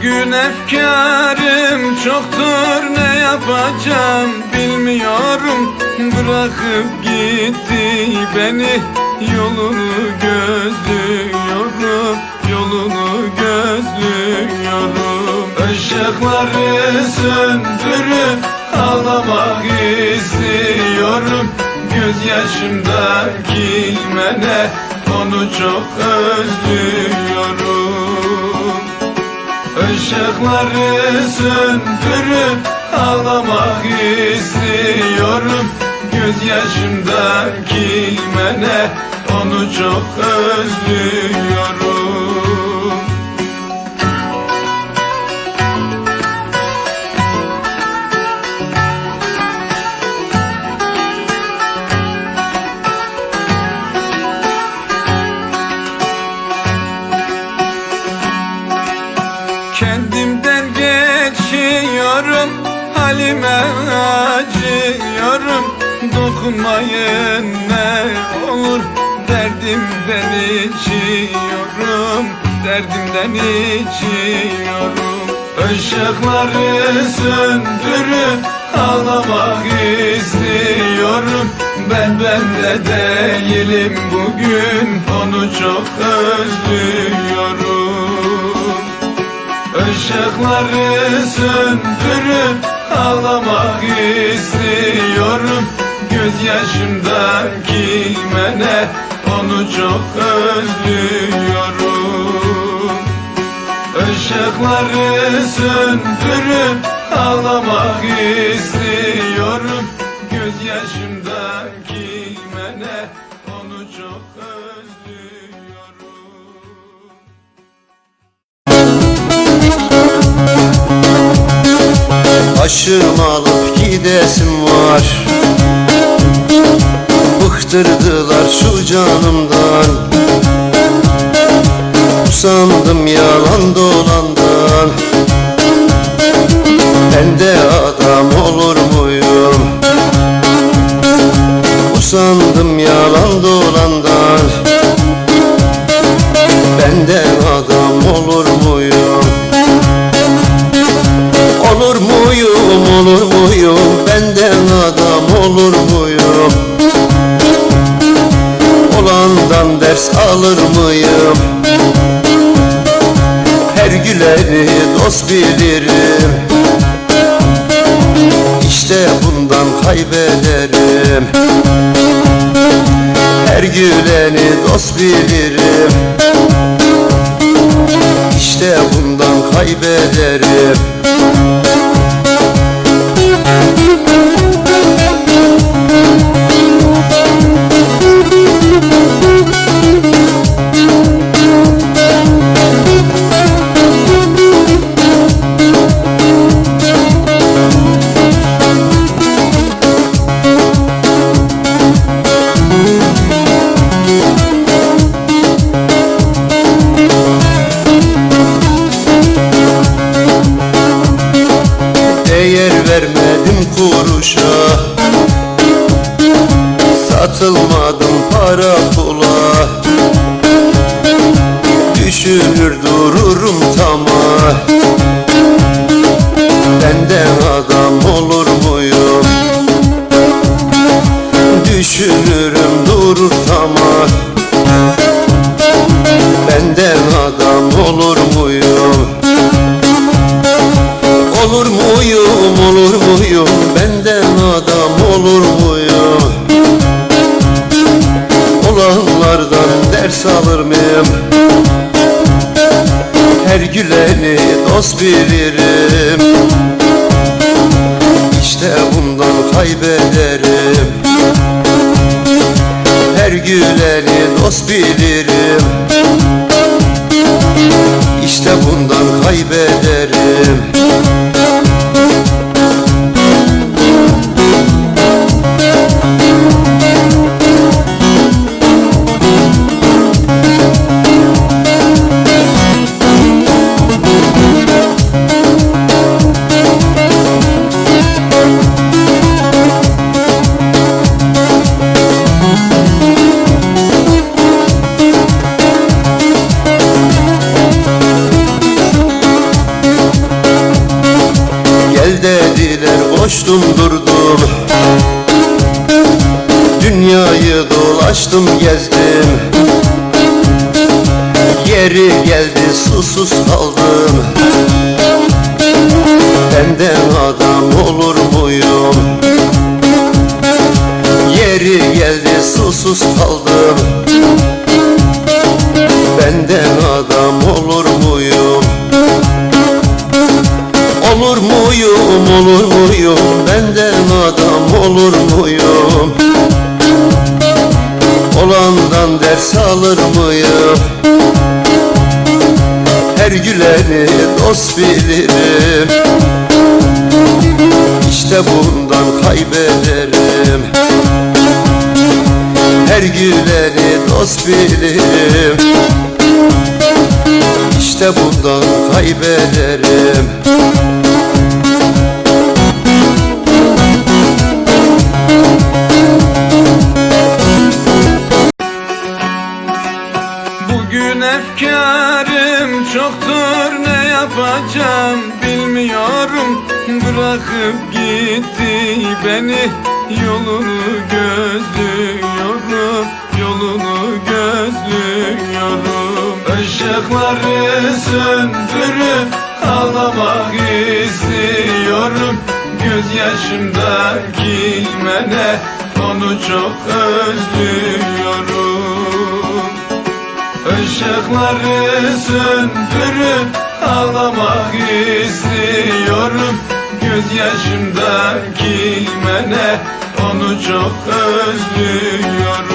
Bugün efkarım çoktur ne yapacağım bilmiyorum. Bırakıp gitti beni yolunu gözlüyorum Yolunu gözlüyorum. Işıkları söndürüp ağlamak istiyorum. Gözyaşımdaki mene onu çok özlüyorum Işıkları söndürüp ağlamak istiyorum. Gözyaşımdaki mene onu çok özlüyorum Dokunmayın ne olur. Derdimden içiyorum Derdimden içiyorum. Işıkları söndürüp ağlamak istiyorum. Ben bende değilim bugün Onu çok özlüyorum. Işıkları söndürüp ağlamak istiyorum Gözyaşımdaki mene onu çok özlüyorum. Işıkları söndürüp ağlamak istiyorum. Gözyaşımdaki mene onu çok özlüyorum. Başım alıp gidesim var Bıktırdılar şu canımdan. Usandım yalan dolandan. Ben de adam olur muyum? Usandım yalan dolandan kaybederim. Her güleni dost bilirim. İşte bundan kaybederim Satılmadım para pula. Düşünür dururum tamah Benden adam olur muyum? Düşünürüm durur tamah Benden adam olur muyum mıyım Her güleni dost bilirim. İşte bundan kaybederim. Her güleni dost bilirim koştum durdum. Dünyayı dolaştım gezdim. Yeri geldi susuz kaldım. Benden adam olur muyum? Olandan ders alır mıyım? Her güleni dost bilirim. İşte bundan kaybederim. Her güleni dost bilirim. İşte bundan kaybederim Bugün efkarım çoktur ne yapacağım bilmiyorum. Bırakıp gitti beni yolunu gözlüyorum Yolunu gözlüyorum. Işıkları söndürüp ağlamak istiyorum. Gözyaşımdaki mene onu çok özlüyorum Işıkları söndürüp ağlamak istiyorum. Gözyaşımdaki mene onu çok özlüyorum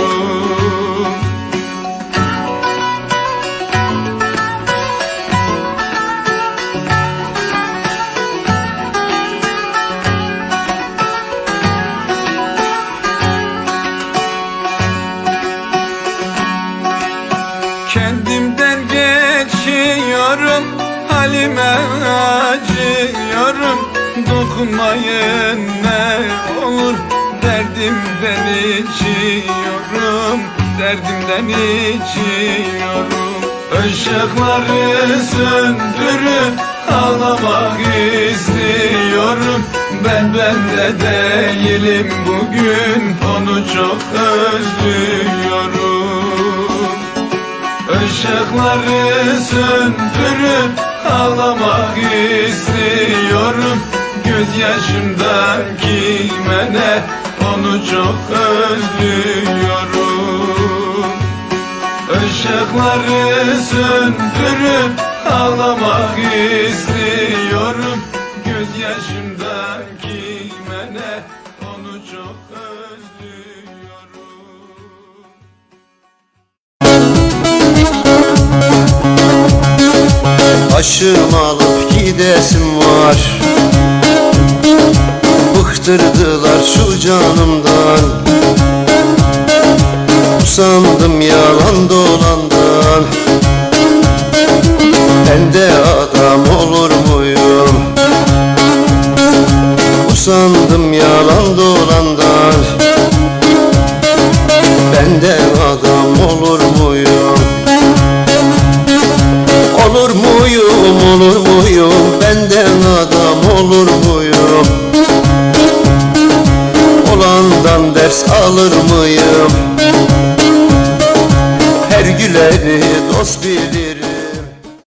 Halime acıyorum Dokunmayın ne olur. Derdimden içiyorum Derdimden içiyorum. Işıkları söndürüp ağlamak istiyorum. Ben bende değilim bugün Onu çok özlüyorum. Işıkları söndürüp ağlamak istiyorum. Gözyaşımdaki mene onu çok özlüyorum. Işıkları söndürüp ağlamak istiyorum Başım alıp gidesim var. Bıktırdılar şu canımdan. Usandım yalan dolandan. Ben de adam olur muyum? Usandım yalan dolandan. Ben de adam olur muyum? Olur muyum, olur muyum? Benden adam olur muyum? Olandan ders alır mıyım? Her güleni dost bilir